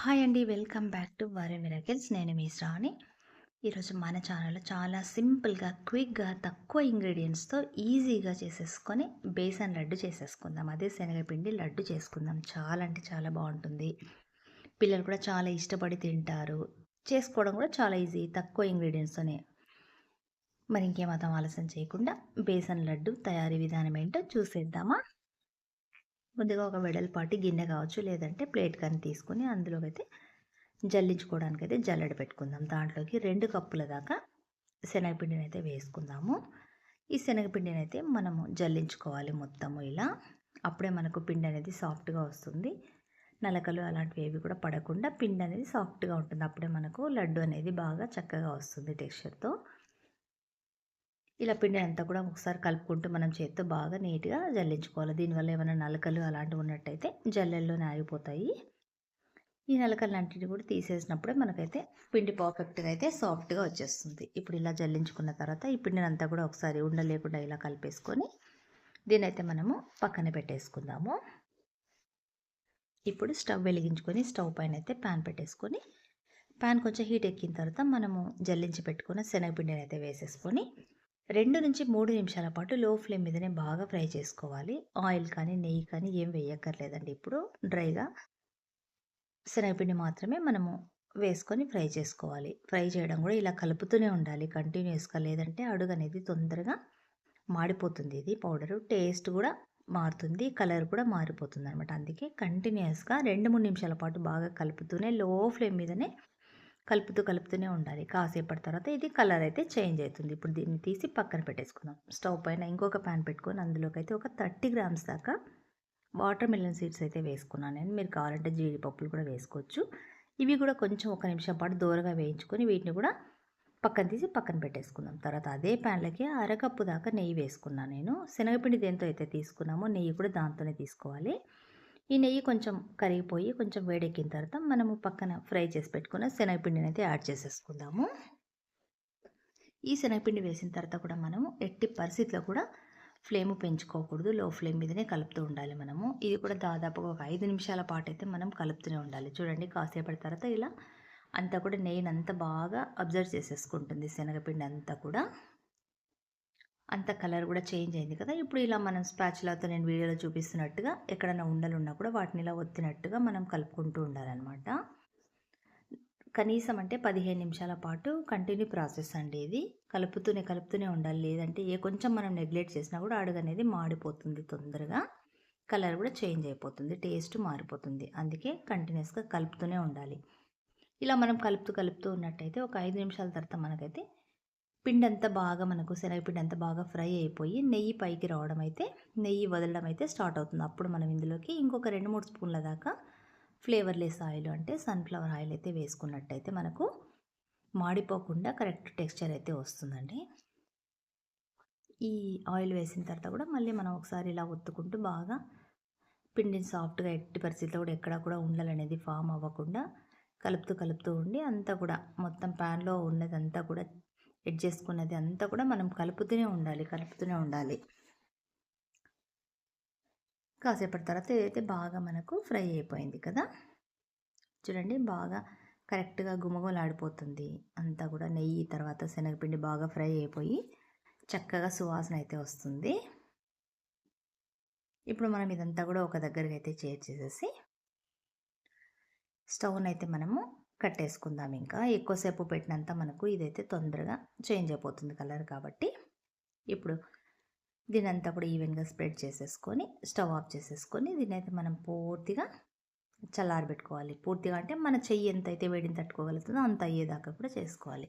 Hi అండి. Welcome back to వరే miracles. నేను మీ శ్రావణి. ఈరోజు మన ఛానల్లో చాలా సింపుల్గా క్విక్గా తక్కువ ఇంగ్రీడియంట్స్తో ఈజీగా చేసేసుకొని బేసన్ లడ్డు చేసేసుకుందాం. అదే శనగపిండి లడ్డు చేసుకుందాం. చాలా అంటే చాలా బాగుంటుంది. పిల్లలు కూడా చాలా ఇష్టపడి తింటారు. చేసుకోవడం కూడా చాలా ఈజీ. తక్కువ ఇంగ్రీడియంట్స్తోనే. మరి ఇంకేమాత్రం ఆలస్యం చేయకుండా బేసన్ లడ్డు తయారీ విధానం ఏంటో చూసేద్దామా? ముందుగా ఒక వెడల్పాటి గిన్నె కావచ్చు లేదంటే ప్లేట్ కానీ తీసుకొని అందులోకైతే జల్లించుకోవడానికి అయితే జల్లెడ పెట్టుకుందాం. దాంట్లోకి రెండు కప్పుల దాకా శనగపిండిని అయితే వేసుకుందాము. ఈ శనగపిండిని అయితే మనము జల్లించుకోవాలి మొత్తము ఇలా. అప్పుడే మనకు పిండి అనేది సాఫ్ట్గా వస్తుంది. నలకలు అలాంటివి ఏవి కూడా పడకుండా పిండి అనేది సాఫ్ట్గా ఉంటుంది. అప్పుడే మనకు లడ్డు అనేది బాగా చక్కగా వస్తుంది టెక్స్చర్తో. ఇలా పిండి అంతా కూడా ఒకసారి కలుపుకుంటూ మనం చేత్తో బాగా నీట్గా జల్లించుకోవాలి. దీనివల్ల ఏమైనా నలకలు అలాంటివి ఉన్నట్టయితే జల్లెల్లోనే ఆగిపోతాయి. ఈ నలకలన్నింటిని కూడా తీసేసినప్పుడే మనకైతే పిండి పర్ఫెక్ట్గా అయితే సాఫ్ట్గా వచ్చేస్తుంది. ఇప్పుడు ఇలా జల్లించుకున్న తర్వాత ఈ పిండిని అంతా కూడా ఒకసారి ఉండలేకుండా ఇలా కలిపేసుకొని దీనైతే మనము పక్కన పెట్టేసుకుందాము. ఇప్పుడు స్టవ్ వెలిగించుకొని స్టవ్ పైన అయితే ప్యాన్ పెట్టేసుకొని ప్యాన్ కొంచెం హీట్ ఎక్కిన తర్వాత మనము జల్లించి పెట్టుకున్న శనగపిండిని అయితే వేసేసుకొని రెండు నుంచి మూడు నిమిషాల పాటు లో ఫ్లేమ్ మీదనే బాగా ఫ్రై చేసుకోవాలి. ఆయిల్ కానీ నెయ్యి కానీ ఏం వేయక్కర్లేదండి. ఇప్పుడు డ్రైగా శనగపిండి మాత్రమే మనము వేసుకొని ఫ్రై చేసుకోవాలి. ఫ్రై చేయడం కూడా ఇలా కలుపుతూనే ఉండాలి. కంటిన్యూస్గా లేదంటే అడుగు అనేది తొందరగా మాడిపోతుంది. ఇది పౌడరు. టేస్ట్ కూడా మారుతుంది. కలర్ కూడా మారిపోతుంది అనమాట అందుకే కంటిన్యూస్గా రెండు మూడు నిమిషాల పాటు బాగా కలుపుతూనే లో ఫ్లేమ్ మీదనే కలుపుతూ కలుపుతూనే ఉండాలి. కాసేపటి తర్వాత ఇది కలర్ అయితే చేంజ్ అవుతుంది. ఇప్పుడు దీన్ని తీసి పక్కన పెట్టేసుకుందాం. స్టవ్ పైన ఇంకొక ప్యాన్ పెట్టుకొని అందులోకి అయితే ఒక థర్టీ గ్రామ్స్ దాకా వాటర్ మిలన్ సీడ్స్ అయితే వేసుకున్నాను నేను. మీరు కావాలంటే జీడిపప్పులు కూడా వేసుకోవచ్చు. ఇవి కూడా కొంచెం ఒక నిమిషం పాటు దూరగా వేయించుకొని వీటిని కూడా పక్కన తీసి పక్కన పెట్టేసుకుందాం. తర్వాత అదే ప్యాన్లకి అరకప్పు దాకా నెయ్యి వేసుకున్నాను నేను. శనగపిండి దేంతో అయితే తీసుకున్నామో నెయ్యి కూడా దాంతోనే తీసుకోవాలి. ఈ నెయ్యి కొంచెం కరిగిపోయి కొంచెం వేడెక్కిన తర్వాత మనము పక్కన ఫ్రై చేసి పెట్టుకున్న శనగపిండిని అయితే యాడ్ చేసేసుకుందాము. ఈ శనగపిండి వేసిన తర్వాత కూడా మనము ఎట్టి పరిస్థితిలో కూడా ఫ్లేమ్ పెంచుకోకూడదు. లో ఫ్లేమ్ మీదనే కలుపుతూ ఉండాలి మనము. ఇది కూడా దాదాపుగా ఒక ఐదు నిమిషాల పాటు అయితే మనం కలుపుతూనే ఉండాలి. చూడండి కాసేపటి తర్వాత ఇలా అంతా కూడా నెయ్యిని అంతా బాగా అబ్జర్వ్ చేసేసుకుంటుంది శనగపిండి అంతా కూడా. అంత కలర్ కూడా చేంజ్ అయింది కదా. ఇప్పుడు ఇలా మనం స్పాచులాతో నేను వీడియోలో చూపిస్తున్నట్టుగా ఎక్కడైనా ఉండలు ఉన్నా కూడా వాటిని ఇలా ఒత్తినట్టుగా మనం కలుపుకుంటూ ఉండాలన్నమాట. కనీసం అంటే పదిహేను నిమిషాల పాటు కంటిన్యూ ప్రాసెస్ అండి ఇది. కలుపుతూనే కలుపుతూనే ఉండాలి. లేదంటే ఏ కొంచెం మనం నెగ్లెక్ట్ చేసినా కూడా అడుగు అనేది మాడిపోతుంది తొందరగా. కలర్ కూడా చేంజ్ అయిపోతుంది. టేస్ట్ మారిపోతుంది. అందుకే కంటిన్యూస్గా కలుపుతూనే ఉండాలి. ఇలా మనం కలుపుతూ కలుపుతూ ఉన్నట్టయితే ఒక ఐదు నిమిషాల తర్వాత మనకైతే పిండి అంతా బాగా మనకు శనగపిండి అంతా బాగా ఫ్రై అయిపోయి నెయ్యి పైకి రావడం అయితే నెయ్యి వదలడం అయితే స్టార్ట్ అవుతుంది. అప్పుడు మనం ఇందులోకి ఇంకొక రెండు మూడు స్పూన్ల దాకా ఫ్లేవర్లెస్ ఆయిల్ అంటే సన్ఫ్లవర్ ఆయిల్ అయితే వేసుకున్నట్టయితే మనకు మాడిపోకుండా కరెక్ట్ టెక్స్చర్ అయితే వస్తుందండి. ఈ ఆయిల్ వేసిన తర్వాత కూడా మళ్ళీ మనం ఒకసారి ఇలా ఒత్తుకుంటూ బాగా పిండిని సాఫ్ట్గా ఎట్టి పరిస్థితిలో కూడా ఎక్కడ కూడా ఉండాలనేది ఫామ్ అవ్వకుండా కలుపుతూ కలుపుతూ ఉండి అంతా కూడా మొత్తం ప్యాన్లో ఉన్నదంతా కూడా ఎడ్ చేసుకున్నది అంతా కూడా మనం కలుపుతూనే ఉండాలి కలుపుతూనే ఉండాలి. కాసేపటి తర్వాత ఏదైతే బాగా మనకు ఫ్రై అయిపోయింది కదా చూడండి బాగా కరెక్ట్గా గుమగులాడిపోతుంది అంతా కూడా నెయ్యి తర్వాత శనగపిండి బాగా ఫ్రై అయిపోయి చక్కగా సువాసన అయితే వస్తుంది. ఇప్పుడు మనం ఇదంతా కూడా ఒక దగ్గరికి అయితే చేర్చేసేసి స్టవ్ని అయితే మనము కట్టేసుకుందాం ఇంకా. ఎక్కువసేపు పెట్టినంత మనకు ఇదైతే తొందరగా చేంజ్ అయిపోతుంది కలర్ కాబట్టి. ఇప్పుడు దీని కూడా ఈవెన్గా స్ప్రెడ్ చేసేసుకొని స్టవ్ ఆఫ్ చేసేసుకొని దీని అయితే మనం పూర్తిగా చల్లారబెట్టుకోవాలి. పూర్తిగా అంటే మన చెయ్యి ఎంత అయితే వేడిని తట్టుకోగలుగుతుందో అంత అయ్యేదాకా కూడా చేసుకోవాలి.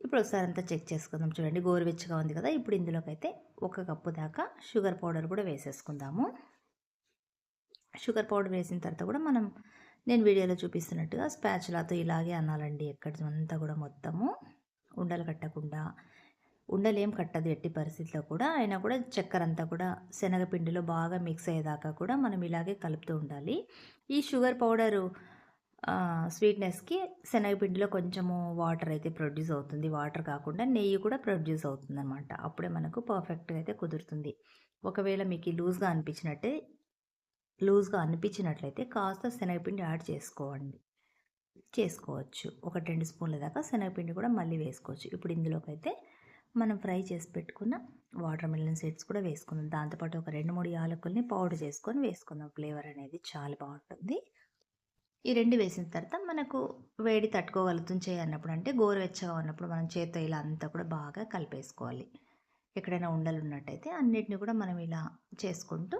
ఇప్పుడు ఒకసారి అంతా చెక్ చేసుకుందాం. చూడండి గోరువెచ్చగా ఉంది కదా. ఇప్పుడు ఇందులోకి అయితే ఒక కప్పు దాకా షుగర్ పౌడర్ కూడా వేసేసుకుందాము. షుగర్ పౌడర్ వేసిన తర్వాత కూడా మనం నేను వీడియోలో చూపిస్తున్నట్టుగా స్పాచులాతో ఇలాగే అనాలండి ఎక్కడంతా కూడా మొత్తము. ఉండలు కట్టకుండా ఉండలేం కట్టదు ఎట్టి పరిస్థితిలో కూడా. అయినా కూడా చక్కెర అంతా కూడా శనగపిండిలో బాగా మిక్స్ అయ్యేదాకా కూడా మనం ఇలాగే కలుపుతూ ఉండాలి. ఈ షుగర్ పౌడరు స్వీట్నెస్కి శనగపిండిలో కొంచెము వాటర్ అయితే ప్రొడ్యూస్ అవుతుంది. వాటర్ కాకుండా నెయ్యి కూడా ప్రొడ్యూస్ అవుతుంది అనమాట అప్పుడే మనకు పర్ఫెక్ట్గా అయితే కుదురుతుంది. ఒకవేళ మీకు లూజ్గా అనిపించినట్టే లూజ్గా అనిపించినట్లయితే కాస్త శనగపిండి యాడ్ చేసుకోండి. చేసుకోవచ్చు. ఒక రెండు స్పూన్ల దాకా శనగపిండి కూడా మళ్ళీ వేసుకోవచ్చు. ఇప్పుడు ఇందులోకైతే మనం ఫ్రై చేసి పెట్టుకున్న వాటర్ మిలన్ సీడ్స్ కూడా వేసుకుందాం. దాంతోపాటు ఒక రెండు మూడు యాలకుల్ని పౌడర్ చేసుకొని వేసుకుందాం. ఫ్లేవర్ అనేది చాలా బాగుంటుంది. ఈ రెండు వేసిన తర్వాత మనకు వేడి తట్టుకోగలుగుతుంది చేయన్నప్పుడు అంటే గోరువెచ్చగా ఉన్నప్పుడు మనం చేత్తో ఇలా అంతా కూడా బాగా కలిపేసుకోవాలి. ఎక్కడైనా ఉండలు ఉన్నట్టయితే అన్నిటిని కూడా మనం ఇలా చేసుకుంటూ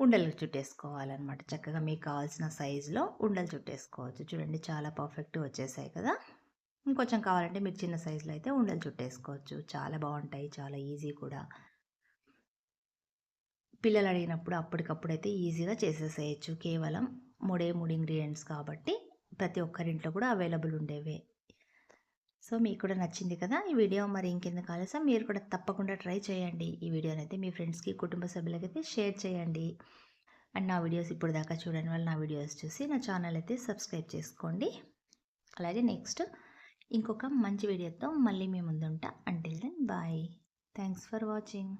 ఉండలు చుట్టేసుకోవాలన్నమాట. చక్కగా మీకు కావాల్సిన సైజులో ఉండలు చుట్టేసుకోవచ్చు. చూడండి చాలా పర్ఫెక్ట్ వచ్చేసాయి కదా. ఇంకొంచెం కావాలంటే మీరు చిన్న సైజులో అయితే ఉండలు చుట్టేసుకోవచ్చు. చాలా బాగుంటాయి. చాలా ఈజీ కూడా. పిల్లలు అడిగినప్పుడు అప్పటికప్పుడు అయితే ఈజీగా చేసేసేయచ్చు. కేవలం మూడే మూడు ఇంగ్రీడియంట్స్ కాబట్టి ప్రతి ఒక్కరింట్లో కూడా అవైలబుల్ ఉండేవే. సో మీకు కూడా నచ్చింది కదా! ఈ వీడియో మరి ఇంకెందుకు ఆలస్యం? మీరు కూడా తప్పకుండా ట్రై చేయండి. ఈ వీడియోని అయితే మీ ఫ్రెండ్స్కి కుటుంబ సభ్యులకి అయితే షేర్ చేయండి. అండ్ నా వీడియోస్ ఇప్పుడు దాకా చూడని వాళ్ళు నా వీడియోస్ చూసి నా ఛానల్ అయితే సబ్స్క్రైబ్ చేసుకోండి. అలాగే నెక్స్ట్ ఇంకొక మంచి వీడియోతో మళ్ళీ మీ ముందుంటా. Until then bye thanks for watching